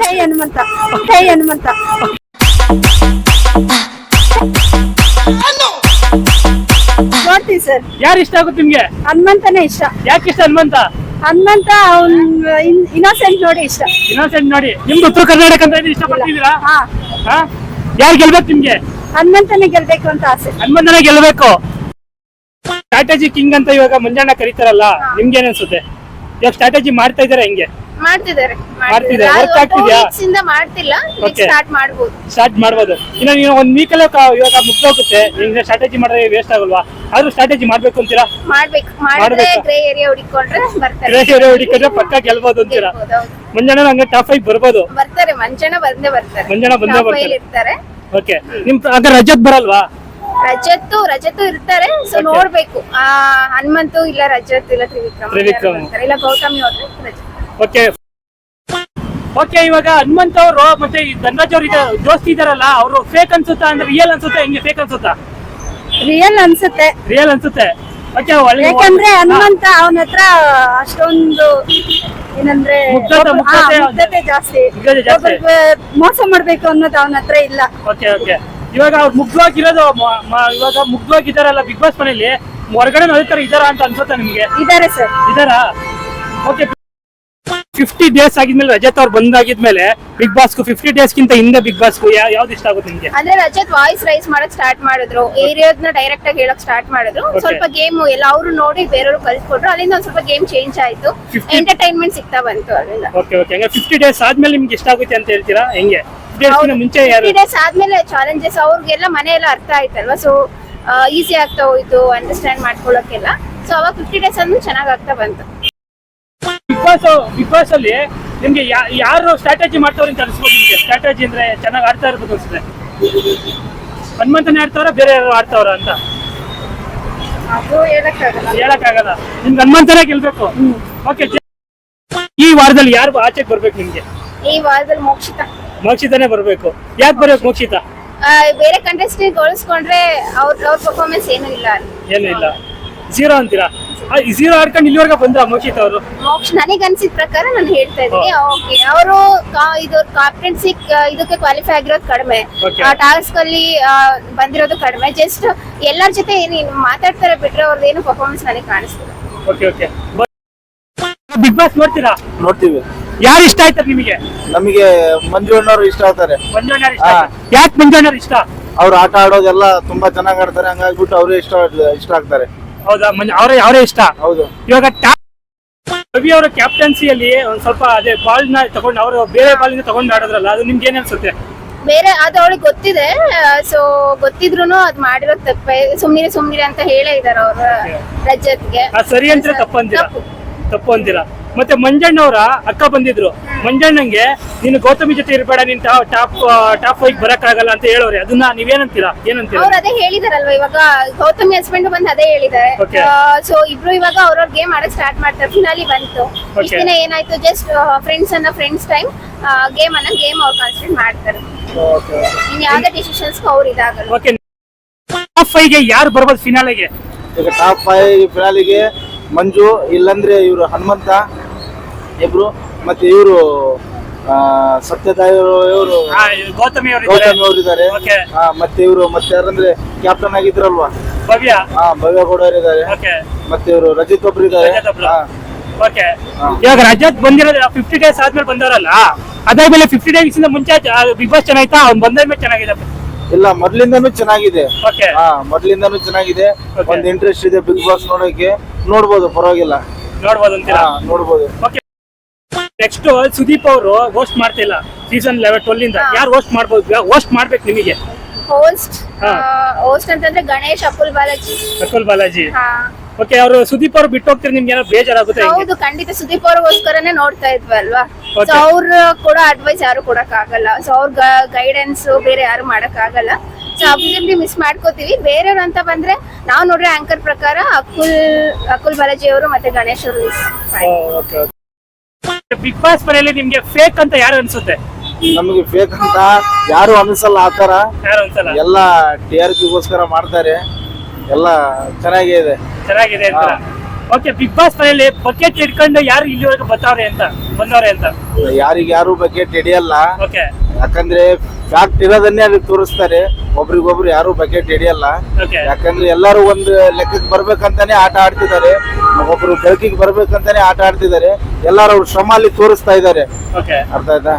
ಜೈ ಹನುಮಂತ ಹೇ ಹನುಮಂತ. ನೋಡ್ತೀವಿ ಸರ್. ಯಾರು ಇಷ್ಟ ಆಗುತ್ತೆ ನಿಮ್ಗೆ? ಹನುಮಂತನೇ ಇಷ್ಟ. ಯಾಕೆ ಇಷ್ಟ ಹನುಮಂತ? ಹನುಮಂತ ಅವ್ನ್ ಇನ್ನೋಸೆಂಟ್ ನೋಡಿ ಇಷ್ಟ. ಇನ್ನೊಂದ್ಸರಿ ನೋಡಿ. ನಿಮ್ದು ಉತ್ತರ ಕರ್ನಾಟಕ ಅಂತ ಇಷ್ಟ ಪಡ್ತಿದ್ದೀರಾ ಹಾ. ಹಾ? ಯಾರು ಗೆಲ್ಬೇಕು ನಿಮ್ಗೆ? ಹನುಮಂತನೇ ಗೆಲ್ಬೇಕು ಅಂತ ಆಸೆ. ಹನುಮಂತನೇ ಗೆಲ್ಬೇಕು. ಸ್ಟ್ರಾಟಜಿ ಕಿಂಗ್ ಅಂತ ಇವಾಗ ಮಂಜಣ್ಣ ಕರೀತಾರಲ್ಲ ನಿಮ್ಗೆ ಏನ್ ಅನ್ಸುತ್ತೆ? ಇವಾಗ ಸ್ಟ್ರಾಟಜಿ ಮಾಡ್ತಾ ಇದಾರೆ ಹೆಂಗೆ? ಮಾಡ್ತಿದ್ದಾರೆ ಮಾಡ್ತಿದ್ದಾರೆ. Work ಆಗ್ತಿದ್ಯಾ? ಇಂದ ಮಾಡ್ತಿಲ್ಲ Okay. ಸ್ಟಾರ್ಟ್ ಮಾಡ್ಬೋದು ಸ್ಟಾರ್ಟ್ ಮಾಡ್ಬೋದು ಇನ್ನು ನೀವು ಒಂದ್ ವೀಕಲ್ಲ ಇವಾಗ ಮುಗ್ದೋಗುತ್ತೆ ನಿಮ್ಗೆ ಸ್ಟ್ರಾಟಜಿ ಮಾಡಿದ್ರೆ ವೇಸ್ಟ್ ಆಗಲ್ವಾ ಆದ್ರೂ ಸ್ಟ್ರಾಟಜಿ ಮಾಡ್ಬೇಕು ಅಂತೀರಾ ಮಾಡ್ಬೇಕು ಮಾಡಿದ್ರೆ ಮಾಡ್ಬೇಕಾ? ಗ್ರೇ ಏರಿಯಾ ಹುಡುಕೊಂಡ್ರೆ ಬರ್ತಾರೆ ಹುಡುಕಿದ್ರೆ ಪಕ್ಕ ಗೆಲ್ಬೋದು ಅಂತೀರಾ ಗೆಲ್ಬೋದು, ಹೌದು. ಮಂಜಣ್ಣ ಹಂಗೆ ಟಾಪ್ ಆಗಿ ಬರ್ಬೋದು ಬರ್ತಾರೆ ಬಂದೇ ಬರ್ತಾರೆ ಬಂದೇ Top ಬರ್ತಾರೆ. ಇರ್ತಾರೆ ಓಕೆ ನಿಮ್ ರಜತ್ ಬರಲ್ವಾ ರಜತ್ತು ರಜತ್ತು ಇರ್ತಾರೆ ಸೊ Okay. ನೋಡ್ಬೇಕು ಆ ಹನುಮಂತು ಇಲ್ಲ ರಜತ್ ಇಲ್ಲ ತ್ರಿವಿಕ್ರಮ ತ್ರಿವಿಕ್ರಮ್. ಯಾರು ಬರ್ತಾರೆ. ಇಲ್ಲ ಗೌತಮಿ ಹೋದ್ರೆ ರಜತ್ ಓಕೆ. ಓಕೆ ಇವಾಗ ಹನುಮಂತ್ ಅವರು ಮತ್ತೆ ಈ ಧನರಾಜ್ ಅವ್ರ ದೋಸ್ತಿ ಇದಾರಲ್ಲ ಅವರು ಫೇಕ್ ಅನ್ಸುತ್ತಾ? ಅಂದ್ರೆ ರಿಯಲ್ ಅನ್ಸುತ್ತಾ? ಹೆಂಗೆ ಫೇಕ್ ಅನ್ಸುತ್ತಾ? ರಿಯಲ್ ಅನ್ಸುತ್ತೆ. ರಿಯಲ್ ಅನ್ಸುತ್ತೆ. ಓಕೆ ಯಾಕಂದ್ರೆ ಹನುಮಂತ ಅವನ ಹತ್ರ ಅಷ್ಟೊಂದು ಏನಂದ್ರೆ ಮುಗ್ಧತೆ- ಒಬ್ಬ- ಮುಗ್ಧತೆ- ಹಾ, ಮುಗ್ಧತೆ ಜಾಸ್ತಿ. ಮುಗ್ಧತೆ ಜಾಸ್ತಿ. ಒಬ್ಬರಿಗೆ ಮೋಸ ಮಾಡ್ಬೇಕು ಅನ್ನೋದು ಅವನ ಹತ್ರ ಇಲ್ಲ. Okay okay. ಇವಾಗ ಅವ್ರು ಮುಗ್ಧವಾಗಿರೋದು ಮ- ಮ- ಇವಾಗ ಮುಗ್ಧವಾಗಿದ್ದಾರಲ್ಲ ಬಿಗ್ ಬಾಸ್ ಮನೇಲಿ ಹೊರಗಡೆ ತರ ಇದಾರ ಅಂತ ಅನ್ಸುತ್ತಾ ನಿಮ್ಗೆ? ಇದಾರೆ ಸರ್. ಇದಾರಾ? ಓಕೆ ಫಿಫ್ಟಿ ಡೇಸ್ ಆಗಿದ್ಮೇಲೆ ರಜತ್ ಅವ್ರು ಬಂದಾಗಿದ್ಮೇಲೆ ಬಿಗ್ ಬಾಸ್ ಫಿಫ್ಟಿ ಡೇಸ್ಗಿಂತ ಹಿಂದೆ ಬಿಗ್ ಬಾಸ್ ಯಾವ್ದು ಇಷ್ಟ ಆಗುತ್ತೆ ನಿಮಗೆ? ಅಂದ್ರೆ ರಜತ್ ವಾಯ್ಸ್ ರೈಸ್ ಮಾಡಕ್ ಸ್ಟಾರ್ಟ್ ಮಾಡಿದ್ರು. ಏರಿಯಾದ್ನ ಡೈರೆಕ್ಟ್ ಆಗಿ ಹೇಳಕ್ ಸ್ಟಾರ್ಟ್ ಮಾಡಿದ್ರು. ಸ್ವಲ್ಪ ಗೇಮ್ ಎಲ್ಲ ಅವರು ನೋಡಿ ಬೇರೆಯವರು ಕಲ್ಸ್ಕೊಟ್ರು ಅಲ್ಲಿಂದ ಒಂದ್ ಸ್ವಲ್ಪ ಗೇಮ್ ಚೇಂಜ್ ಆಯ್ತು. ಎಂಟರ್ಟೈನ್ಮೆಂಟ್ ಸಿಗ್ತಾ ಬಂತು ಅಲ್ಲಿಂದ. ಓಕೆ ಓಕೆ ಹಂಗೆ ಫಿಫ್ಟಿ ಡೇಸ್ ಆದ್ಮೇಲೆ ನಿಮ್ಗೆ ಇಷ್ಟ ಆಗುತ್ತೆ ಅಂತ ಹೇಳ್ತೀರಾ? ಹೆಂಗೆ? ಡೇಸ್ ಮುಂಚೆ ಡೇಸ್ ಆದ್ಮೇಲೆ ಚಾಲೆಂಜಸ್ ಅವ್ರಿಗೆಲ್ಲ ಮನೆ ಎಲ್ಲ ಅರ್ಥ ಆಯ್ತಲ್ವಾ? ಸೊ ಈಸಿ ಆಗ್ತಾ ಹೋಯ್ತು ಅಂಡರ್ಸ್ಟ್ಯಾಂಡ್ ಮಾಡ್ಕೊಳಕ್ಕೆಲ್ಲ ಸೊ ಅವಾಗ ಫಿಫ್ಟಿ ಡೇಸ್ ಅಂದ್ರೂ ಚೆನ್ನಾಗ್ ಆಗ್ತಾ ಬಂತು. ಬಿಗ್ ಬಾಸ್ ಅಲ್ಲಿ ನಿಮ್ಗೆ ಯಾರು ಸ್ಟ್ರಾಟಜಿ ಮಾಡ್ತಾವ್ರಿ ಅಂತ ಅನ್ಸ್ಬೋದು ನಿಮ್ಗೆ. ಸ್ಟ್ರಾಟಜಿ ಅಂದ್ರೆ ಚೆನ್ನಾಗಿ ಆಡ್ತಾ ಇರ್ಬೋದು ಅನ್ಸುತ್ತೆ. ಹನುಮಂತನೇ ಆಡ್ತಾವ್ರ ಬೇರೆ ಯಾರು ಆಡ್ತಾವ್ರ ಅಂತ? ಹೇಳಕ್ಕಾಗಲ್ಲ. ನಿಮ್ಗೆ ಹನುಮಂತನೇ ಗೆಲ್ಬೇಕು. ಓಕೆ ಈ ವಾರದಲ್ಲಿ ಯಾರು ಆಚೆಗೆ ಬರ್ಬೇಕು ನಿಮ್ಗೆ? ಈ ವಾರದಲ್ಲಿ ಮೋಕ್ಷಿತ. ಮೋಕ್ಷಿತಾನೆ ಬರ್ಬೇಕು. ಯಾಕೆ ಬರ್ಬೇಕು ಮೋಕ್ಷಿತ? ಬೇರೆ ಕಂಟೆಸ್ಟೆಂಟ್ ಹೋಲಿಸ್ಕೊಂಡ್ರೆ ಅವ್ರ ಅವ್ರ ಪರ್ಫಾರ್ಮೆನ್ಸ್ ಏನೂ ಇಲ್ಲ. ಏನು ಇಲ್ಲ. ಜೀರೋ ಅಂತೀರಾ? ಝೀರೋ ಆಡ್ಕೊಂಡು ಇಲ್ಲಿವರೆಗೆ ಬಂದ್ರ ಮೋಕ್ಷಿತ್ ಅವರು? ಮೋಕ್ಷ ನನಗೆ ಅನ್ಸಿದ ಪ್ರಕಾರ ನಾನು ಹೇಳ್ತಾ ಇದ್ದೀನಿ. ಓಕೆ ಅವರು ಇದು ಕಾಂಪಿಟೆನ್ಸಿ ಇದಕ್ಕೆ ಕ್ವಾಲಿಫೈ ಆಗಿರೋದು ಕಡಿಮೆ. ಆ ಟಾಸ್ಕ್ ಅಲ್ಲಿ ಆ, ಬಂದಿರೋದು ಕಡಿಮೆ. ಜಸ್ಟ್ ಎಲ್ಲರ ಜೊತೆ ಏನು ಮಾತಾಡ್ತಾರೆ ಬಿಟ್ರೆ ಅವ್ರದ್ದು ಏನು ಪರ್ಫಾರ್ಮೆನ್ಸ್ ನನಗೆ ಕಾಣಿಸ್ತದೆ ಓಕೆ ಓಕೆ. ಬಿಗ್ ಬಾಸ್ ನೋಡ್ತೀರಾ? ನೋಡ್ತೀವಿ. ಯಾರು ಇಷ್ಟ ಆಯ್ತಾರೆ ನಿಮಗೆ? ನಮಗೆ ಮಂಜು ಅಣ್ಣವ್ರು ಇಷ್ಟ ಆಗ್ತಾರೆ. ಮಂಜಣ್ಣ ಇಷ್ಟ. ಯಾಕೆ ಮಂಜಣ್ಣ ಇಷ್ಟ? ಅವ್ರು ಆಟ ಆಡೋದೆಲ್ಲ ತುಂಬಾ ಚೆನ್ನಾಗ್ ಆಡ್ತಾರೆ. ಹಂಗಾಗ್ಬಿಟ್ಟು ಅವರು ಇಷ್ಟ ಇಷ್ಟ ಆಗ್ತಾರೆ. ಹೌದಾ? ಮಂಜ ಅವರೇ ಅವರೇ ಇಷ್ಟ? ಹೌದು. ಇವಾಗ ರವಿ ಅವರ ಕ್ಯಾಪ್ಟನ್ಸಿಯಲ್ಲಿ ಒಂದ್ ಸ್ವಲ್ಪ ಅದೇ ಬಾಲ್ನ ತಗೊಂಡು ಅವರು ಬೇರೆ ಬಾಲ್ ಇಂದ ತಗೊಂಡು ಆಡೋದ್ರಲ್ಲ ಅದು ನಿಮ್ಗೆ ಏನ್ ಅನ್ಸುತ್ತೆ? ಬೇರೆ ಅದು ಅವಳಿಗೆ ಗೊತ್ತಿದೆ. ಸೊ ಗೊತ್ತಿದ್ರು ಅದ್ ಮಾಡಿರೋ ತಪ್ಪೇ. ಸುಮ್ನಿರಿ ಸುಮ್ನಿರಿ ಅಂತ ಹೇಳೇ ಇದಾರೆ ಅವ್ರ ರಜತ್ಗೆ. ಆ ಸರಿ ಅಂತ ತಪ್ಪು ಅಂತೀರಾ ತಪ್ಪು. ತಪ್ಪು. ಅಂತೀರಾ ಮತ್ತೆ ಮಂಜಣ್ಣವರ ಅಕ್ಕ ಬಂದಿದ್ರು. ಮಂಜಣ್ಣಂಗೆ ನೀನು ಗೌತಮಿ ಜೊತೆ ಇರಬೇಡ ನೀನ್ ಟಾಪ್ ಟಾಪ್ ಫೈವ್ ಬರಕ್ ಆಗಲ್ಲ ಅಂತ ಹೇಳೋರಿ. ಅದನ್ನ ನೀವೇನಂತೀರಾ? ಏನಂತೀರಾ? ಅವ್ರು ಅದೇ ಹೇಳಿದಾರಲ್ವಾ ಇವಾಗ ಗೌತಮಿ ಹಸ್ಬೆಂಡ್ ಬಂದು ಅದೇ ಹೇಳಿದ್ದಾರೆ Okay. ಸೊ ಇಬ್ರು ಇವಾಗ ಅವ್ರವ್ರ ಗೇಮ್ ಆಡಕ್ ಸ್ಟಾರ್ಟ್ ಮಾಡ್ತಾರೆ. ಫಿನಾಲಿ ಬಂತು. Okay. ಇಷ್ಟ ದಿನ ಏನಾಯ್ತು? ಜಸ್ಟ್ ಫ್ರೆಂಡ್ಸ್ ಅನ್ನ ಫ್ರೆಂಡ್ಸ್ ಟೈಮ್ ಗೇಮ್ ಅನ್ನ ಗೇಮ್ ಅವ್ರು ಕಾನ್ಸಂಟ್ರೇಟ್ ಮಾಡ್ತಾರೆ. ಇನ್ ಯಾವ್ದೇ ಡಿಸಿಷನ್ಸ್ ಅವ್ರು ಇದಾಗಲ್ಲ. ಓಕೆ ಟಾಪ್ ಫೈವ್ಗೆ ಯಾರು ಬರ್ಬೋದು ಫಿನಾಲೆಗೆ ಈಗ ಟಾಪ್ ಫೈವ್ ಫಿನಾಲಿಗೆ ಮಂಜು ಇಲ್ಲಂದ್ರೆ ಇವರು ಹನುಮಂತ ಇಬ್ರು ಮತ್ತೆ ಇವರು ಸತ್ಯದಾಯರು ಇವರು. ಗೌತಮಿ ಗೌತಮಿ ಅವರು ಇದ್ದಾರೆ ಓಕೆ ಮತ್ತೆ ಇವರು ಮತ್ತೆ ಯಾರಂದ್ರೆ ಕ್ಯಾಪ್ಟನ್ ಆಗಿದ್ರಲ್ವಾ? ಭವ್ಯ. ಹಾ ಭವ್ಯ ಗೌಡ ಇದ್ದಾರೆ ಓಕೆ ಮತ್ತೆ ಇವರು ರಜಿತ್ ಒಬ್ರು. ಇದ್ದಾರೆ ಓಕೆ. ಇವಾಗ ರಜತ್ ಬಂದಿರೋದು ಫಿಫ್ಟಿ ಡೇಸ್ ಆದ್ಮೇಲೆ ಬಂದವರಲ್ಲ? ಅದಾದ್ಮೇಲೆ ಫಿಫ್ಟಿ ಡೇಸ್ ಇಂದ ಮುಂಚೆ ಬಿಗ್ ಬಾಸ್ ಚೆನ್ನಾಯ್ತಾ? ಅವ್ನು ಬಂದಾದ್ಮೇಲೆ ಚೆನ್ನಾಗಿದೆ. ಇಲ್ಲ ಮೊದ್ಲಿಂದಾನು ಚೆನ್ನಾಗಿದೆ. ಓಕೆ ಹಾ ಮೊದ್ಲಿಂದಾನು ಚೆನ್ನಾಗಿದೆ. ಒಂದ್ ಇಂಟ್ರೆಸ್ಟ್ ಇದೆ ಬಿಗ್ ಬಾಸ್ ನೋಡೋಕೆ. ನೋಡ್ಬೋದು ಪರವಾಗಿಲ್ಲ. ನೋಡ್ಬೋದು ನೋಡ್ಬೋದು. ನೆಕ್ಸ್ಟ್ ಸುದೀಪ್ ಅವರು ಹೋಸ್ಟ್ ಮಾಡ್ತಿಲ್ಲ ಸೀಸನ್ ಲೆವೆನ್ ಟ್ವೆಲ್ ಇಂದ. ಯಾರು ಹೋಸ್ಟ್ ಮಾಡ್ಬೋದು? ಹೋಸ್ಟ್ ಮಾಡ್ಬೇಕು ನಿಮಗೆ? ಹೋಸ್ಟ್. ಹೋಸ್ಟ್ ಅಂತಂದ್ರೆ ಗಣೇಶ್ ಅಕುಲ್ ಬಾಲಾಜಿ. ಅಕುಲ್ ಬಾಲಾಜಿ. ಓಕೆ ಅವರು ಸುದೀಪ್ ಅವರು ಬಿಟ್ಟು ಹೋಗ್ತಾರೆ? ನಿಮ್ಗೆ ಏನೋ ಬೇಜಾರಾಗುತ್ತೆ? ಹೌದು ಖಂಡಿತ ಸುದೀಪ್ ಅವ್ರಿಗೋಸ್ಕರನೇ ನೋಡ್ತಾ ಇದ್ವಿ ಅಲ್ವಾ. ಸೊ ಅವ್ರ ಕೊಡೋ ಅಡ್ವೈಸ್ ಯಾರು ಕೊಡಕ್ ಆಗಲ್ಲ ಸೊ ಅವ್ರ ಗೈಡೆನ್ಸ್ ಬೇರೆ ಯಾರು ಮಾಡಕ್ ಆಗಲ್ಲ ಸೊ ಅಬ್ಸಲ್ಯೂಟ್ಲಿ ಮಿಸ್ ಮಾಡ್ಕೋತೀವಿ. ಬೇರೆಯವ್ರು ಅಂತ ಬಂದ್ರೆ ನಾವು ನೋಡ್ರೆ ಆಂಕರ್ ಪ್ರಕಾರ ಅಕುಲ್ ಅಕುಲ್ ಬಾಲಾಜಿ ಅವರು ಮತ್ತೆ ಗಣೇಶ್ ಅವರು. ಬಿಗ್ ಬಾಸ್ ಮನೆಯಲ್ಲಿ ನಿಮ್ಗೆ ಫೇಕ್ ಅಂತ ಯಾರು ಅನ್ಸುತ್ತೆ? ನಮಗೆ ಫೇಕ್ ಅಂತ ಯಾರು ಅನ್ಸಲ್ಲ ಆತರ ಯಾರು ಅನ್ಸಲ್ಲ? ಎಲ್ಲ ಟಿ ಆರ್ ಪಿಗೋಸ್ಕರ ಮಾಡ್ತಾರೆ. ಎಲ್ಲ ಚೆನ್ನಾಗೇ ಇದೆ. ಚೆನ್ನಾಗಿದೆ ಅಂತ. ಓಕೆ ಬಿಗ್ ಬಾಸ್ ಮನೆಯಲ್ಲಿ ಬಕೆಟ್ ಹಿಡ್ಕೊಂಡು ಯಾರು ಇಲ್ಲಿವರೆಗೂ ಬರ್ತಾವ್ರೆ ಅಂತ ಬಂದವ್ರೆ ಅಂತ? ಯಾರಿಗೆ ಯಾರು ಬಕೆಟ್ ಹಿಡಿಯಲ್ಲ. ಓಕೆ ಯಾಕಂದ್ರೆ ಫ್ಯಾಕ್ಟ್ ಇರೋದನ್ನೇ ಅಲ್ಲಿ ತೋರಿಸ್ತಾರೆ. ಒಬ್ರಿಗೊಬ್ರು ಯಾರು ಬಕೆಟ್ ಹಿಡಿಯಲ್ಲ. ಯಾಕಂದ್ರೆ ಎಲ್ಲರೂ ಒಂದು ಲೆಕ್ಕಕ್ಕೆ ಬರ್ಬೇಕಂತಾನೆ ಆಟ ಆಡ್ತಿದ್ದಾರೆ. ಒಬ್ರು ಬೆಳಕಿಗೆ ಬರ್ಬೇಕಂತಾನೆ ಆಟ ಆಡ್ತಿದ್ದಾರೆ. ಎಲ್ಲರೂ ಅವ್ರ ಶ್ರಮ ಅಲ್ಲಿ ತೋರಿಸ್ತಾ ಇದ್ದಾರೆ. ಓಕೆ ಅರ್ಥ ಆಯ್ತಾ?